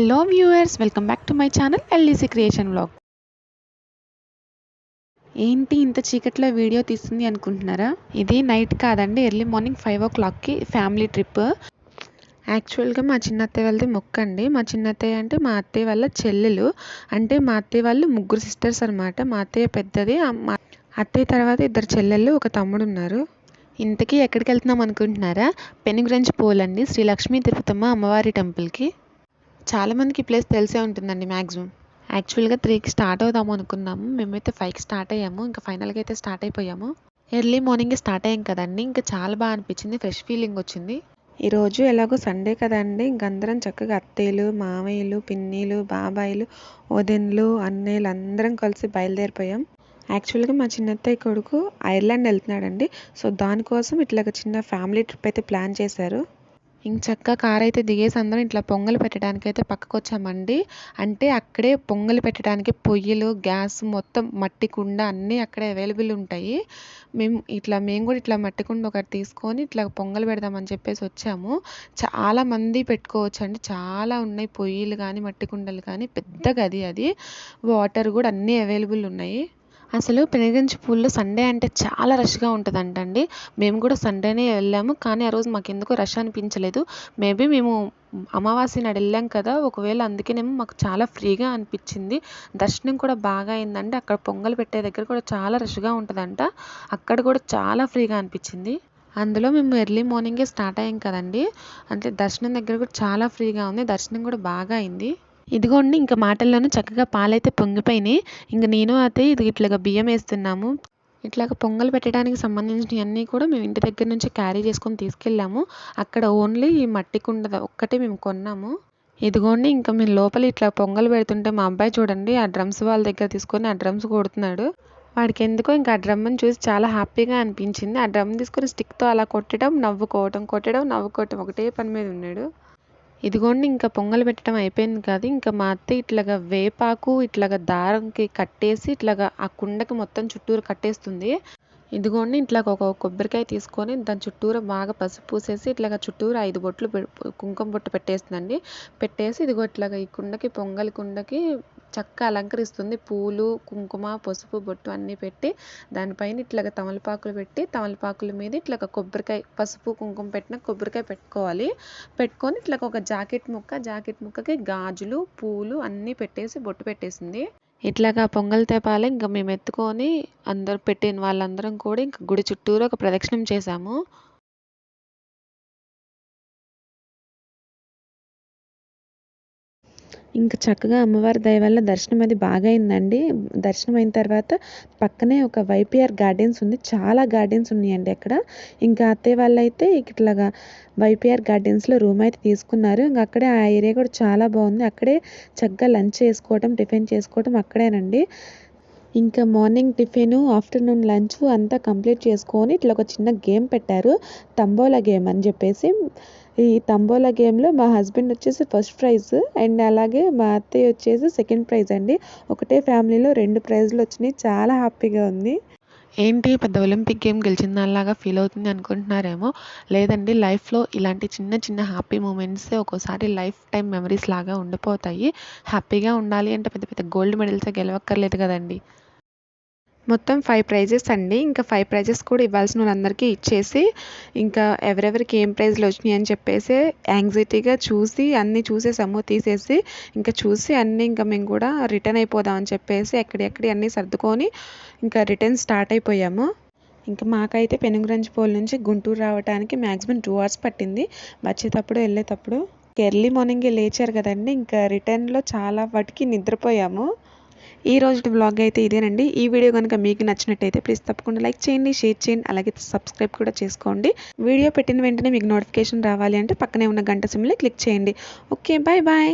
Hello viewers welcome back to my channel LEC creation vlog ఏంటి ఇంత చీకట్లో video తీస్తుంది అనుకుంటున్నారా? ఇది నైట్ కాదండి ఎర్లీ మార్నింగ్ ఫైవ్ ఓ క్లాక్కి ఫ్యామిలీ ట్రిప్ యాక్చువల్గా మా చిన్నత్తయ్య వాళ్ళది మొక్క అండి. మా చిన్నత్తయ్య అంటే మా అత్తయ్య వాళ్ళ చెల్లెలు. అంటే మా అత్తయ్య వాళ్ళు ముగ్గురు సిస్టర్స్ అనమాట మా అత్తయ్య పెద్దది మా అత్తయ్య తర్వాత ఇద్దరు చెల్లెళ్ళు ఒక తమ్ముడు ఉన్నారు. ఇంతకీ ఎక్కడికి వెళ్తున్నాం అనుకుంటున్నారా? పెనుగురంచి పోలండి శ్రీ లక్ష్మీ తిరుపతమ్మ అమ్మవారి టెంపుల్కి చాలామందికి ఈ ప్లేస్ తెలిసే ఉంటుందండి మ్యాక్సిమం యాక్చువల్గా త్రీకి స్టార్ట్ అవుదాము అనుకున్నాము. మేమైతే ఫైవ్కి స్టార్ట్ అయ్యాము. ఇంకా ఫైనల్గా అయితే స్టార్ట్ అయిపోయాము. ఎర్లీ మార్నింగ్ స్టార్ట్ అయ్యాం కదండి. ఇంకా చాలా బాగా అనిపించింది. ఫ్రెష్ ఫీలింగ్ వచ్చింది. ఈరోజు ఎలాగో సండే కదండి. ఇంక అందరం చక్కగా అత్తయ్యలు మామయ్యలు పిన్నిలు బాబాయిలు వదిన్లు అన్నయ్యలు అందరం కలిసి బయలుదేరిపోయాం. యాక్చువల్గా మా చిన్నత్తయ్య కొడుకు ఐర్లాండ్ వెళ్తున్నాడండి. సో దానికోసం ఇట్లా చిన్న ఫ్యామిలీ ట్రిప్ అయితే ప్లాన్ చేశారు. ఇంక చక్క కార్ అయితే దిగేసి అందరం ఇట్లా పొంగలు పెట్టడానికి అయితే పక్కకు వచ్చామండి అంటే అక్కడే పొంగలు పెట్టడానికి పొయ్యిలు గ్యాస్ మొత్తం మట్టి కుండ అన్నీ అక్కడే అవైలబుల్ ఉంటాయి. మేము ఇట్లా మేము కూడా ఇట్లా మట్టి కుండ ఒకటి తీసుకొని ఇట్లా పొంగలు పెడదామని చెప్పేసి వచ్చాము. చాలా మంది పెట్టుకోవచ్చు అండి చాలా ఉన్నాయి పొయ్యిలు కానీ మట్టి కుండలు కానీ పెద్ద గది అది. వాటర్ కూడా అన్నీ అవైలబుల్ ఉన్నాయి. అసలు పెనుగంచి పూల్లో సండే అంటే చాలా రష్గా ఉంటుందంటండి. మేము కూడా సండేనే వెళ్ళాము కానీ ఆ రోజు మాకు ఎందుకో రష్ అనిపించలేదు. మేబీ మేము అమావాస్య నాడు వెళ్ళాం కదా ఒకవేళ అందుకేనేమో మాకు చాలా ఫ్రీగా అనిపించింది. దర్శనం కూడా బాగా అయిందండి. అక్కడ పొంగల్ పెట్టే దగ్గర కూడా చాలా రష్గా ఉంటుందంట. అక్కడ కూడా చాలా ఫ్రీగా అనిపించింది. అందులో మేము ఎర్లీ మార్నింగే స్టార్ట్ అయ్యాం కదండి. అంటే దర్శనం దగ్గర కూడా చాలా ఫ్రీగా ఉంది. దర్శనం కూడా బాగా అయింది. ఇదిగోండి ఇంకా మాటల్లోనూ చక్కగా పాలైతే పొంగిపోయినాయి. ఇంక నేను అయితే ఇది ఇట్లాగా బియ్యం వేస్తున్నాము. ఇట్లాగ పొంగల్ పెట్టడానికి సంబంధించినవన్నీ కూడా మేము ఇంటి దగ్గర నుంచి క్యారీ చేసుకొని తీసుకెళ్ళాము. అక్కడ ఓన్లీ ఈ మట్టి కుండ ఒక్కటే మేము కొన్నాము. ఇదిగోండి ఇంకా మేము లోపల ఇట్లా పొంగల్ పెడుతుంటే మా అబ్బాయి చూడండి ఆ డ్రమ్స్ వాళ్ళ దగ్గర తీసుకొని ఆ డ్రమ్స్ కొడుతున్నాడు. వాడికి ఎందుకో ఇంకా ఆ డ్రమ్ని చూసి చాలా హ్యాపీగా అనిపించింది. ఆ డ్రమ్ తీసుకొని స్టిక్తో అలా కొట్టడం నవ్వుకోవటం కొట్టడం నవ్వుకోవటం ఒకటే పని మీద ఉన్నాడు. ఇదిగోండి ఇంకా పొంగల్ పెట్టడం అయిపోయింది కాదు. ఇంకా మా అత్త ఇట్లాగా వేపాకు ఇట్లాగా దారంకి కట్టేసి ఇట్లాగా ఆ కుండకి మొత్తం చుట్టూరు కట్టేస్తుంది. ఇదిగోండి ఇట్లాగ ఒక కొబ్బరికాయ తీసుకొని దాని చుట్టూరు బాగా పసుపు పూసేసి ఇట్లాగ చుట్టూరు ఐదు బొట్లు కుంకుమ బొట్టు పెట్టేస్తుందండి. పెట్టేసి ఇదిగో ఇట్లాగ ఈ కుండకి పొంగల్ కుండకి చక్కగా అలంకరిస్తుంది. పూలు కుంకుమ పసుపు బొట్టు అన్నీ పెట్టి దానిపైన ఇట్లాగ తమలపాకులు పెట్టి తమలపాకుల మీద ఇట్లాగ కొబ్బరికాయ పసుపు కుంకుమ పెట్టిన కొబ్బరికాయ పెట్టుకోవాలి. పెట్టుకొని ఇట్లాగ ఒక జాకెట్ ముక్క జాకెట్ ముక్కకి గాజులు పూలు అన్నీ పెట్టేసి బొట్టు పెట్టేసింది. ఇట్లాగా పొంగల్ తేపాలి ఇంకా మేము ఎత్తుకొని అందరు పెట్టిన వాళ్ళందరం కూడా ఇంకా గుడి చుట్టూరు ఒక ప్రదక్షిణం చేశాము. ఇంకా చక్కగా అమ్మవారి దయ వల్ల దర్శనం అది బాగా అయిందండి దర్శనం అయిన తర్వాత పక్కనే ఒక వైపిఆర్ గార్డెన్స్ ఉంది. చాలా గార్డెన్స్ ఉన్నాయండి అక్కడ. ఇంకా అత్తయ్య వాళ్ళు అయితే ఇట్లాగా వైపిఆర్ గార్డెన్స్లో రూమ్ అయితే తీసుకున్నారు. ఇంకా అక్కడే ఆ ఏరియా కూడా చాలా బాగుంది. అక్కడే చక్కగా లంచ్ చేసుకోవటం టిఫిన్ చేసుకోవటం అక్కడేనండి. ఇంకా మార్నింగ్ టిఫిన్ ఆఫ్టర్నూన్ లంచ్ అంతా కంప్లీట్ చేసుకొని ఇట్లా ఒక చిన్న గేమ్ పెట్టారు. తంబోలా గేమ్ అని చెప్పేసి. ఈ తంబోలా గేమ్లో మా హస్బెండ్ వచ్చేసి ఫస్ట్ ప్రైజ్ అండ్ అలాగే మా అత్తయ్య వచ్చేసి సెకండ్ ప్రైజ్ అండి. ఒకటే ఫ్యామిలీలో రెండు ప్రైజ్లు వచ్చినాయి. చాలా హ్యాపీగా ఉంది. ఏంటి పెద్ద ఒలింపిక్ గేమ్ గెలిచిన దానిలాగా ఫీల్ అవుతుంది అనుకుంటున్నారేమో? లేదండి లైఫ్లో ఇలాంటి చిన్న చిన్న హ్యాపీ మూమెంట్స్ ఒక్కోసారి లైఫ్ టైం మెమరీస్ లాగా ఉండిపోతాయి. హ్యాపీగా ఉండాలి అంటే పెద్ద పెద్ద గోల్డ్ మెడల్స్ గెలవక్కర్లేదు కదండి. మొత్తం ఫైవ్ ప్రైజెస్ అండి. ఇంకా ఫైవ్ ప్రైజెస్ కూడా ఇవ్వాల్సిన వాళ్ళందరికీ ఇచ్చేసి ఇంకా ఎవరెవరికి ఏం ప్రైజ్లు వచ్చినాయి అని చెప్పేసి యాంగ్జైటీగా చూసి అన్నీ చూసేసాము తీసేసి ఇంకా చూసి అన్నీ ఇంకా మేము కూడా రిటర్న్ అయిపోదాం అని చెప్పేసి ఎక్కడెక్కడి అన్నీ సర్దుకొని ఇంకా రిటర్న్ స్టార్ట్ అయిపోయాము. ఇంకా మాకైతే పెనుగురంజిపోల్ నుంచి గుంటూరు రావడానికి మ్యాక్సిమం టూ అవర్స్ పట్టింది. వచ్చేటప్పుడు వెళ్ళేటప్పుడు ఎర్లీ మార్నింగే లేచారు కదండి. ఇంకా రిటర్న్లో చాలా వాటికి నిద్రపోయాము. ఈ రోజు బ్లాగ్ అయితే ఇదేనండి. ఈ వీడియో కనుక మీకు నచ్చినట్టయితే ప్లీజ్ తప్పకుండా లైక్ చేయండి షేర్ చేయండి అలాగే సబ్స్క్రైబ్ కూడా చేసుకోండి. వీడియో పెట్టిన వెంటనే మీకు నోటిఫికేషన్ రావాలి అంటే పక్కనే ఉన్న గంట సిమ్ని క్లిక్ చేయండి. Okay bye bye